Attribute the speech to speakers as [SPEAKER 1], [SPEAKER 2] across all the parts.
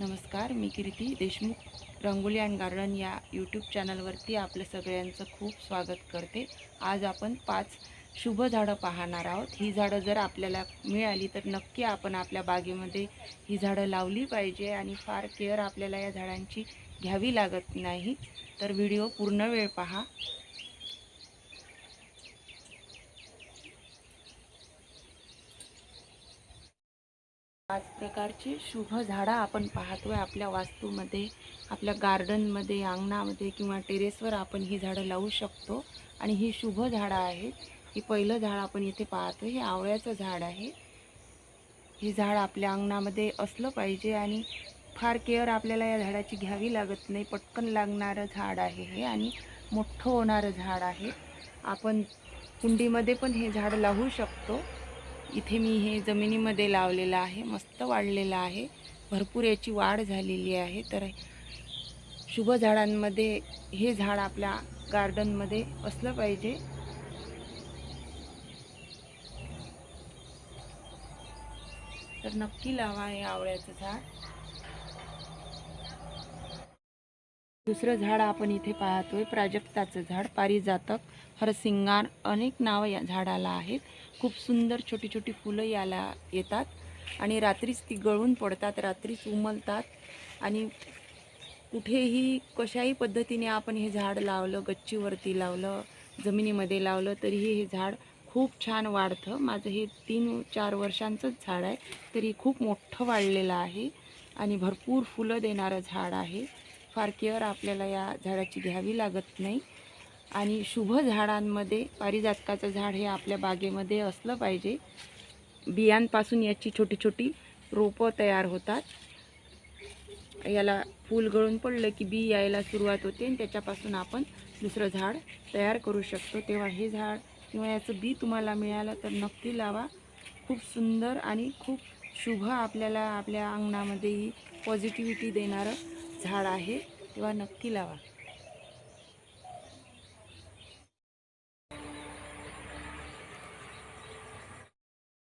[SPEAKER 1] नमस्कार मी Kirti Deshmukh. Rangoli and garden या यूट्यूब चॅनलवरती आपलं सगळ्यांचं खूप स्वागत करते. आज आपण पाच शुभ झाडं पाहणार आहोत. ही झाडं जर आपल्याला मिळाली तर नक्की आपण आपल्या बागेमध्ये ही झाडं लावली पाहिजे आणि फार केअर आपल्याला या झाडांची घ्यावी लागत नाही. तर व्हिडिओ पूर्ण वेळ पहा. पाच प्रकारची शुभ झाडं आपण पाहतोय आपल्या वास्तूमध्ये आपल्या गार्डनमध्ये अंगणामध्ये किंवा टेरेसवर आपण ही झाडं लावू शकतो. आणि ही शुभ झाडं आहेत. ही पहिलं झाड आपण इथे पाहतो हे आवळ्याचं झाड आहे. हे झाड आपल्या अंगणामध्ये असलं पाहिजे आणि फार केअर आपल्याला या झाडाची घ्यावी लागत नाही. पटकन लागणारं झाड आहे हे आणि मोठं होणारं झाड आहे. आपण कुंडीमध्ये पण हे झाड लावू शकतो. इथे मी हे जमिनीमध्ये लावलेलं आहे मस्त वाढलेलं आहे. भरपूर याची वाढ झालेली आहे. तर शुभ झाडांमध्ये हे झाड आपल्या गार्डनमध्ये असलं पाहिजे. तर नक्की लावा हे आवळ्याचं झाड. दुसरं झाड आपण इथे पाहतोय. प्राजक्ताचं झाड पारिजातक हरसिंगार अनेक नावं या झाडाला आहेत. खूप सुंदर छोटी छोटी फुलं याला येतात. आणि रात्रीच ती गळून पडतात रात्रीच उमलतात. आणि कुठेही कशाही पद्धतीने आपण हे झाड लावलं गच्चीवरती लावलं जमिनीमध्ये लावलं तरीही हे झाड खूप छान वाढतं. माझं हे तीन चार वर्षांचंच झाड आहे तरी खूप मोठं वाढलेलं आहे. आणि भरपूर फुलं देणारं झाड आहे. फार केअर आपल्याला या झाडाची घ्यावी लागत नाही. आणि शुभ झाडांमध्ये पारिजातकाचं झाड हे आपल्या बागेमध्ये असलं पाहिजे. बियांपासून याची छोटी छोटी रोपं तयार होतात. याला फूल गळून पडलं की बी यायला सुरुवात होते आणि त्याच्यापासून आपण दुसरं झाड तयार करू शकतो. तेव्हा हे झाड किंवा याचं बी तुम्हाला मिळालं तर नक्की लावा. खूप सुंदर आणि खूप शुभ आपल्याला आपल्या अंगणामध्येही पॉझिटिव्हिटी देणारं झाड आहे तेव्हा नक्की लावा.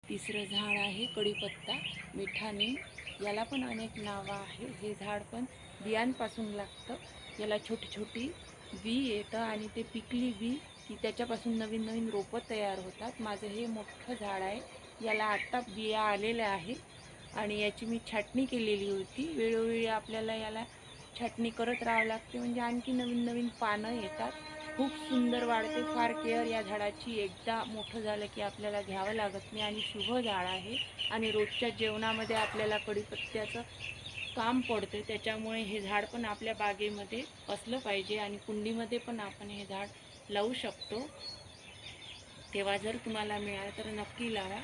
[SPEAKER 1] तिसरं झाड आहे कढीपत्ता मिठा नीम याला पण अनेक नावं आहे. हे झाड पण बियांपासून लागतं. याला छोटी छोटी बी येतं आणि ते पिकली बी की त्याच्यापासून नवीन नवीन रोपं तयार होतात. माझं हे मोठं झाड आहे. याला आत्ता बिया आलेल्या आहेत आणि याची मी छाटणी केलेली होती. वेळोवेळी आपल्याला याला छाटणी करत राहावं लागते. म्हणजे आणखी नवीन नवीन पानं येतात. खूप सुंदर वाढते. फार केअर या झाडाची. एकदा मोठं झालं की आपल्याला घ्यावं लागत नाही आणि शुभ झाड आहे. आणि रोजच्या जेवणामध्ये आपल्याला कढीपत्त्याचं काम पडते. त्याच्यामुळे हे झाड पण आपल्या बागेमध्ये असलं पाहिजे आणि कुंडीमध्ये पण आपण हे झाड लावू शकतो. तेव्हा जर तुम्हाला मिळालं तर नक्की लावा.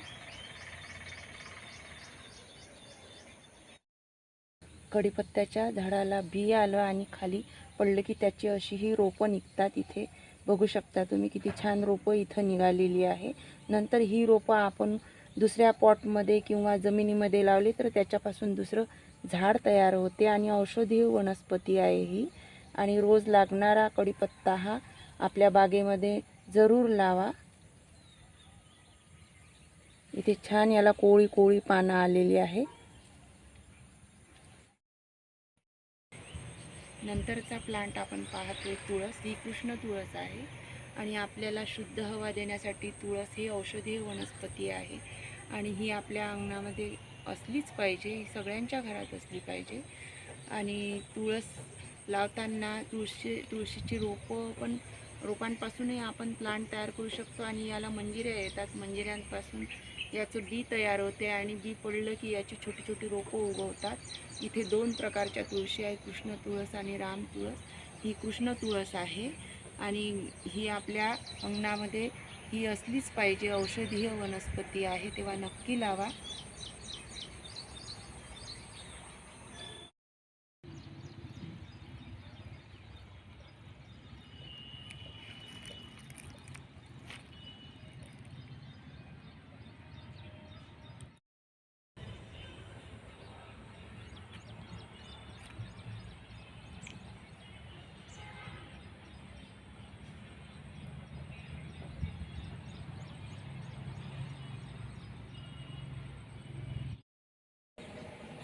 [SPEAKER 1] कढीपत्त्याच्या झाडाला बी आलं आणि खाली पडलं की त्याची अशी ही रोपं निघतात इथे. बघू शकता तुम्ही किती छान रोपं इथं निघालेली आहे. नंतर ही रोपं आपण दुसऱ्या पॉटमध्ये किंवा जमिनीमध्ये लावली तर त्याच्यापासून दुसरं झाड तयार होते आणि औषधी वनस्पती आहे ही. आणि रोज लागणारा कढीपत्ता हा आपल्या बागेमध्ये जरूर लावा. इथे छान याला कोळी कोळी पानं आलेली आहे नंतरचा प्लांट आपण पाहतोय तुळस. ही कृष्ण तुळस आहे. आणि आपल्याला शुद्ध हवा देण्यासाठी तुळस ही औषधी वनस्पती आहे. आणि ही आपल्या अंगणामध्ये असलीच पाहिजे. ही सगळ्यांच्या घरात असली पाहिजे. आणि तुळस लावताना तुळशी तुळशीची रोपं पण रोपांपासूनही आपण प्लांट तयार करू शकतो. आणि याला मंजिऱ्या येतात. मंजिऱ्यांपासून याचं बी तयार होते आणि बी पडलं की याची छोटी छोटी रोपं उगवतात. इथे दोन प्रकारच्या तुळशी आहे कृष्ण तुळस आणि राम तुळस. ही कृष्ण तुळस आहे आणि ही आपल्या अंगणामध्ये ही असलीच पाहिजे. औषधीय वनस्पती आहे तेव्हा नक्की लावा.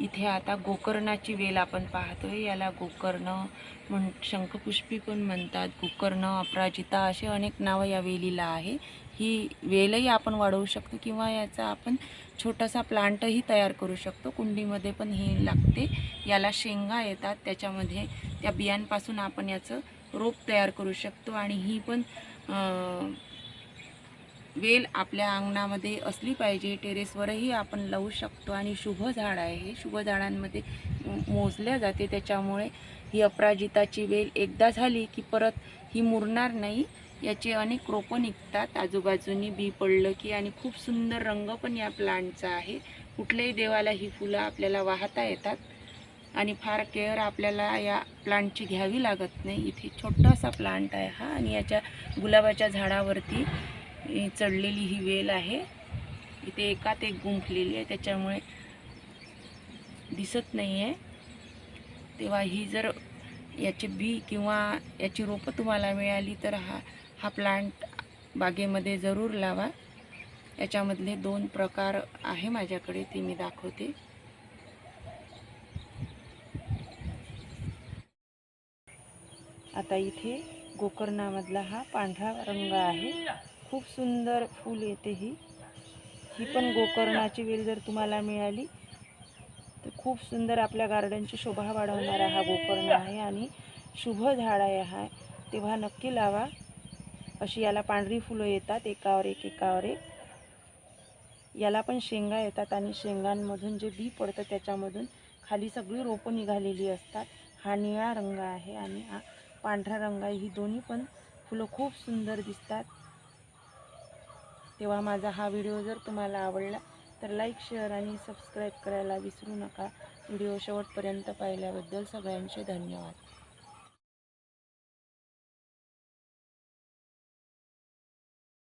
[SPEAKER 1] इथे आता गोकर्णाची वेल आपण पाहतोय. याला गोकर्ण म्हण शंखपुष्पी पण म्हणतात. गोकर्ण अपराजिता असे अनेक नावं या वेलीला आहे. ही वेलही आपण वाढवू शकतो किंवा याचा आपण छोटासा प्लांटही तयार करू शकतो. कुंडीमध्ये पण ही लागते. याला शेंगा येतात. त्याच्यामध्ये त्या बियांपासून आपण याचं रोप तयार करू शकतो. आणि ही पण वेल आपल्या अंगणामध्ये असली पाहिजे टेरेसवरही आपण लावू शकतो आणि शुभ झाड आहे हे. शुभ झाडांमध्ये मोजल्या जाते. त्याच्यामुळे ही अपराजिताची वेल एकदा झाली की परत ही मुरणार नाही. याचे अनेक रोपं निघतात. आजूबाजूनी बी पडलं की आणि खूप सुंदर रंग पण या प्लांटचा आहे. कुठल्याही देवाला ही फुलं आपल्याला वाहता येतात आणि फार केअर आपल्याला या प्लांटची घ्यावी लागत नाही. इथे छोटासा प्लांट आहे हा आणि याच्या गुलाबाच्या झाडावरती चढलेली ही वेल आहे. इथे एकात एक गुंफलेली आहे त्याच्यामुळे दिसत नाही आहे तेव्हा ही जर याचे बी किंवा याची रोपं तुम्हाला मिळाली तर हा हा प्लांट बागेमध्ये जरूर लावा. याच्यामधले दोन प्रकार आहे माझ्याकडे ते मी दाखवते. आता इथे गोकर्णामधला हा पांढरा रंग आहे. खूप सुंदर फूल येते ही. ही पण गोकर्णाची वेल जर तुम्हाला मिळाली तर खूप सुंदर आपल्या गार्डनची शोभा वाढवणारा हा गोकर्ण आहे आणि शुभ झाड आहे हा. तेव्हा नक्की लावा. अशी याला पांढरी फुलं येतात एकावर एक एकावर एक. याला पण शेंगा येतात आणि शेंगांमधून जे बी पडतं त्याच्यामधून खाली सगळी रोपं निघालेली असतात. हा निळा रंग आहे आणि हा पांढरा रंग आहे. ही दोन्ही पण फुलं खूप सुंदर दिसतात. तेव्हा माझा हा व्हिडिओ जर तुम्हाला आवडला तर लाईक शेअर आणि सबस्क्राईब करायला विसरू नका. व्हिडिओ शेवटपर्यंत पाहिल्याबद्दल सगळ्यांचे धन्यवाद.